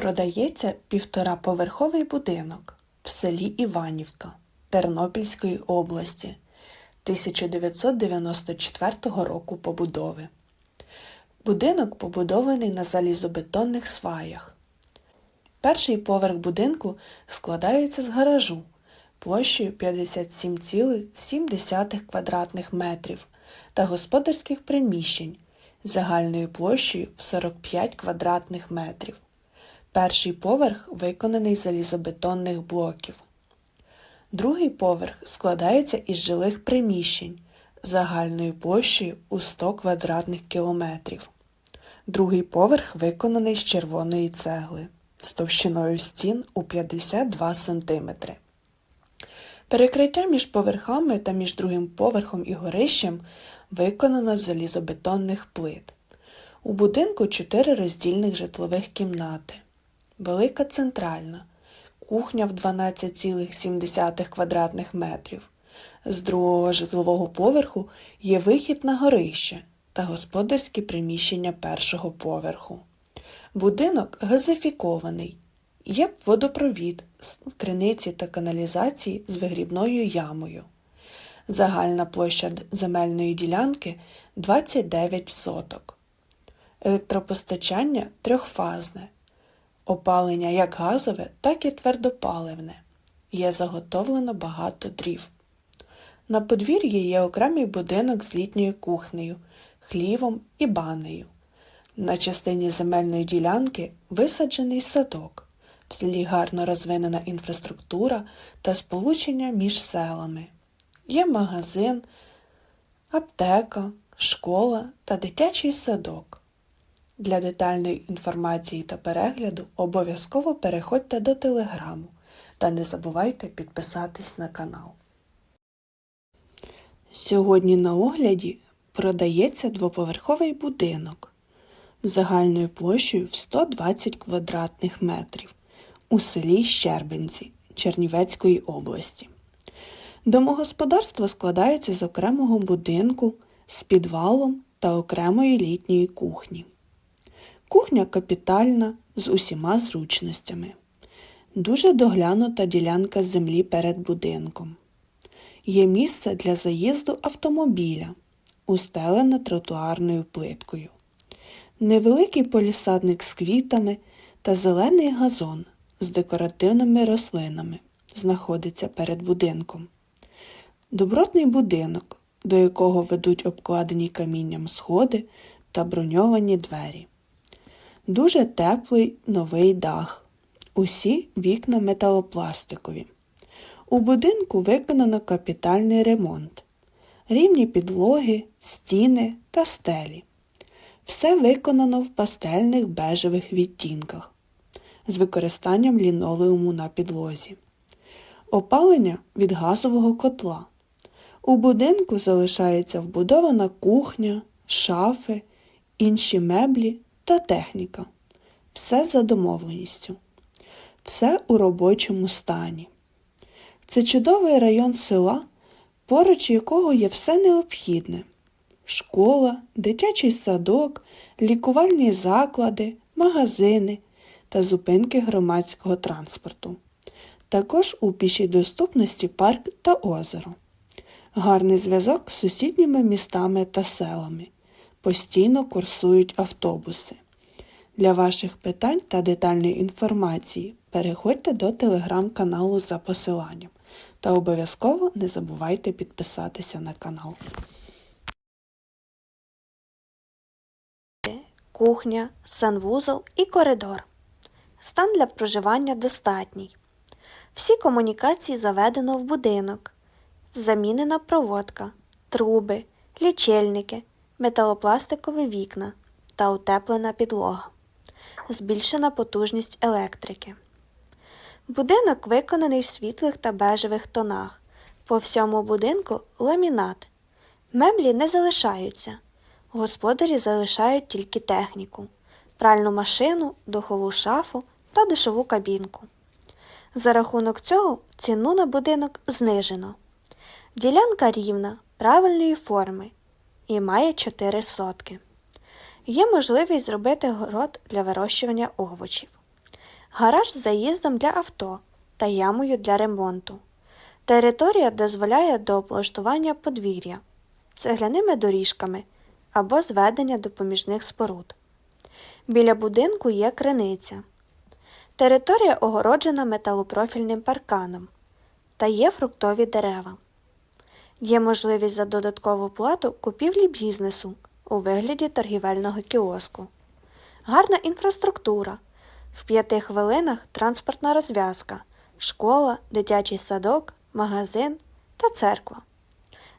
Продається півтораповерховий будинок в селі Іванівка Тернопільської області 1994 року побудови. Будинок побудований на залізобетонних сваях. Перший поверх будинку складається з гаражу площею 57,7 квадратних метрів та господарських приміщень загальною площею в 45 квадратних метрів. Перший поверх виконаний з залізобетонних блоків. Другий поверх складається із жилих приміщень загальною площею у 100 квадратних кілометрів. Другий поверх виконаний з червоної цегли з товщиною стін у 52 см. Перекриття між поверхами та між другим поверхом і горищем виконано з залізобетонних плит. У будинку чотири роздільних житлових кімнати. Велика центральна, кухня в 12,7 квадратних метрів. З другого житлового поверху є вихід на горище та господарські приміщення першого поверху. Будинок газифікований. Є водопровід, с- криниці та каналізації з вигрібною ямою. Загальна площа земельної ділянки 29 соток. Електропостачання трьохфазне. Опалення як газове, так і твердопаливне. Є заготовлено багато дрів. На подвір'ї є окремий будинок з літньою кухнею, хлівом і банею. На частині земельної ділянки висаджений садок. В селі гарно розвинена інфраструктура та сполучення між селами. Є магазин, аптека, школа та дитячий садок. Для детальної інформації та перегляду обов'язково переходьте до телеграму та не забувайте підписатись на канал. Сьогодні на огляді продається двоповерховий будинок загальною площею в 120 квадратних метрів у селі Щербинці Чернівецької області. Домогосподарство складається з окремого будинку з підвалом та окремої літньої кухні. Кухня капітальна з усіма зручностями. Дуже доглянута ділянка землі перед будинком. Є місце для заїзду автомобіля, устелене тротуарною плиткою. Невеликий полісадник з квітами та зелений газон з декоративними рослинами знаходиться перед будинком. Добротний будинок, до якого ведуть обкладені камінням сходи та броньовані двері. Дуже теплий новий дах. Усі вікна металопластикові. У будинку виконано капітальний ремонт. Рівні підлоги, стіни та стелі. Все виконано в пастельних бежевих відтінках з використанням лінолеуму на підлозі. Опалення від газового котла. У будинку залишається вбудована кухня, шафи, інші меблі та техніка. Все за домовленістю. Все у робочому стані. Це чудовий район села, поруч якого є все необхідне: школа, дитячий садок, лікувальні заклади, магазини та зупинки громадського транспорту. Також у пішій доступності парк та озеро. Гарний зв'язок з сусідніми містами та селами. Постійно курсують автобуси. Для ваших питань та детальної інформації переходьте до телеграм-каналу за посиланням та обов'язково не забувайте підписатися на канал. кухня, санвузол і коридор. Стан для проживання достатній. Всі комунікації заведено в будинок. Замінена проводка, труби, лічильники, металопластикові вікна та утеплена підлога. Збільшена потужність електрики. Будинок виконаний в світлих та бежевих тонах. По всьому будинку ламінат. Меблі не залишаються. Господарі залишають тільки техніку, пральну машину, духову шафу та душову кабінку. За рахунок цього ціну на будинок знижено. Ділянка рівна, правильної форми і має 4 сотки. Є можливість зробити город для вирощування овочів. гараж з заїздом для авто та ямою для ремонту. Територія дозволяє до облаштування подвір'я, цегляними доріжками або зведення допоміжних споруд. Біля будинку є криниця. Територія огороджена металопрофільним парканом та є фруктові дерева. Є можливість за додаткову плату купівлі бізнесу у вигляді торгівельного кіоску. Гарна інфраструктура. В п'яти хвилинах транспортна розв'язка, школа, дитячий садок, магазин та церква.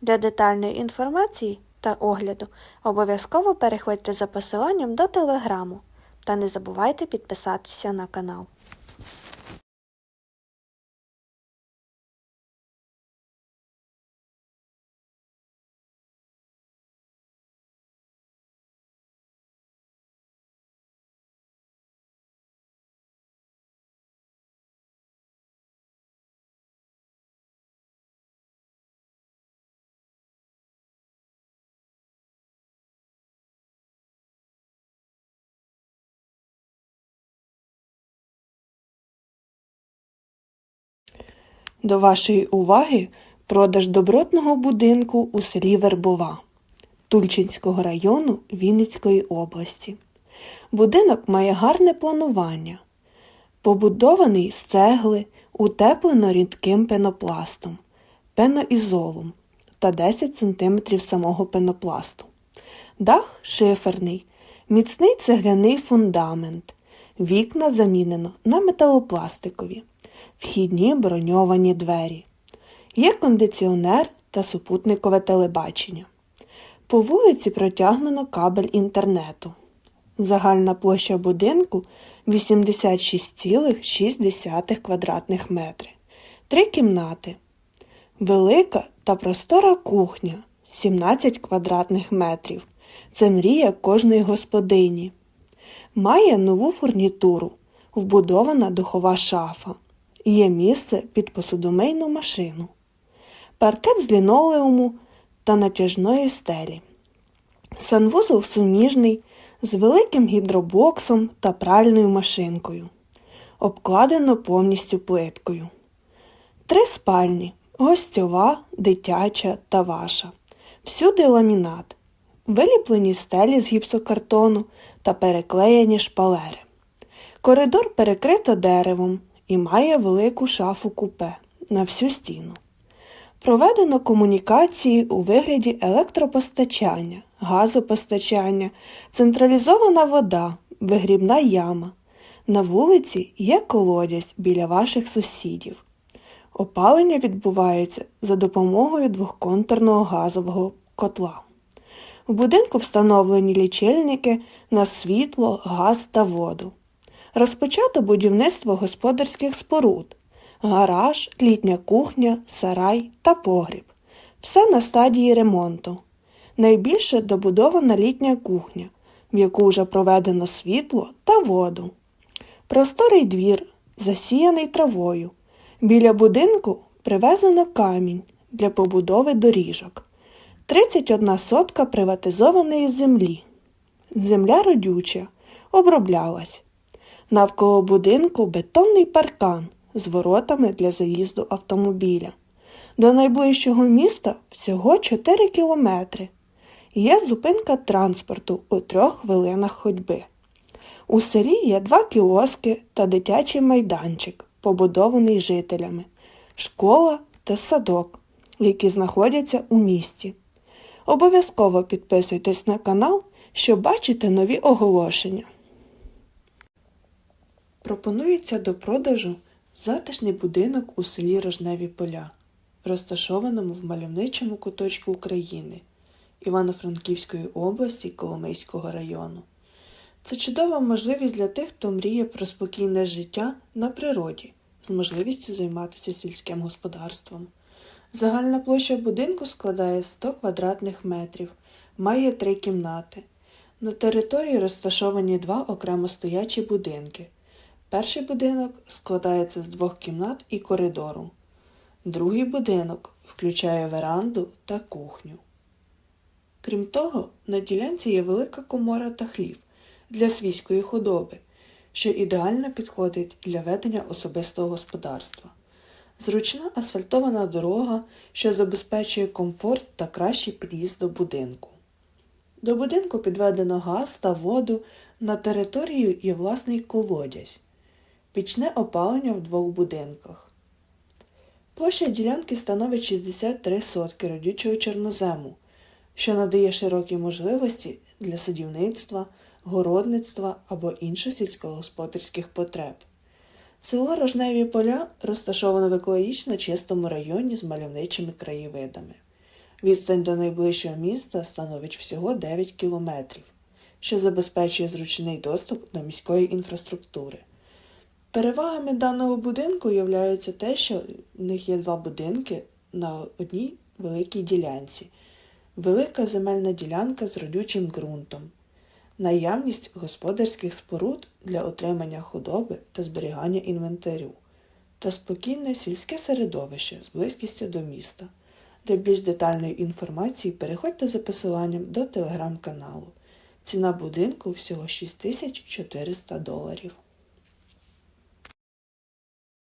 Для детальної інформації та огляду обов'язково переходьте за посиланням до телеграму та не забувайте підписатися на канал. До вашої уваги продаж добротного будинку у селі Вербова Тульчинського району Вінницької області. Будинок має гарне планування. Побудований з цегли, утеплено рідким пенопластом, пеноізолом та 10 см самого пенопласту. Дах шиферний, міцний цегляний фундамент. Вікна замінено на металопластикові, вхідні броньовані двері. Є кондиціонер та супутникове телебачення. По вулиці протягнено кабель інтернету. Загальна площа будинку 86,6 квадратних метри. Три кімнати. Велика та простора кухня 17 квадратних метрів. Це мрія кожної господині. Має нову фурнітуру, вбудована духова шафа. Є місце під посудомийну машину. Паркет з лінолеуму та натяжної стелі. Санвузол суміжний з великим гідробоксом та пральною машинкою. Обкладено повністю плиткою. Три спальні гостьова, дитяча та ваша. Всюди ламінат. Виліплені стелі з гіпсокартону та переклеєні шпалери. Коридор перекрито деревом і має велику шафу купе на всю стіну. Проведено комунікації у вигляді електропостачання, газопостачання, централізована вода, вигрібна яма. На вулиці є колодязь біля ваших сусідів. Опалення відбувається за допомогою двохконтурного газового котла. В будинку встановлені лічильники на світло, газ та воду. Розпочато будівництво господарських споруд, гараж, літня кухня, сарай та погріб. Все на стадії ремонту. Найбільше добудована літня кухня, в яку вже проведено світло та воду. Просторий двір, засіяний травою. Біля будинку привезено камінь для побудови доріжок. 31 сотка приватизованої землі. Земля родюча, оброблялась. Навколо будинку бетонний паркан з воротами для заїзду автомобіля. До найближчого міста всього 4 кілометри. Є зупинка транспорту у трьох хвилинах ходьби. У селі є два кіоски та дитячий майданчик, побудований жителями, школа та садок, які знаходяться у місті. Обов'язково підписуйтесь на канал, щоб бачити нові оголошення. Пропонується до продажу затишний будинок у селі Рожневі Поля, розташованому в мальовничому куточку України Івано-Франківської області Коломийського району. Це чудова можливість для тих, хто мріє про спокійне життя на природі з можливістю займатися сільським господарством. Загальна площа будинку складає 100 квадратних метрів, має три кімнати. На території розташовані два окремо стоячі будинки. Перший будинок складається з двох кімнат і коридору. Другий будинок включає веранду та кухню. Крім того, на ділянці є велика комора та хлів для свійської худоби, що ідеально підходить для ведення особистого господарства. Зручна асфальтована дорога, що забезпечує комфорт та кращий під'їзд до будинку. До будинку підведено газ та воду, на територію є власний колодязь, пічне опалення в двох будинках. Площа ділянки становить 63 сотки родючого чорнозему, що надає широкі можливості для садівництва, городництва або інших сільськогосподарських потреб. Село Рожневі поля розташоване в екологічно чистому районі з мальовничими краєвидами. Відстань до найближчого міста становить всього 9 кілометрів, що забезпечує зручний доступ до міської інфраструктури. Перевагами даного будинку є те, що в них є два будинки на одній великій ділянці, велика земельна ділянка з родючим ґрунтом, наявність господарських споруд для отримання худоби та зберігання інвентарю, та спокійне сільське середовище з близькістю до міста. Для більш детальної інформації переходьте за посиланням до телеграм-каналу. Ціна будинку всього 6400 доларів.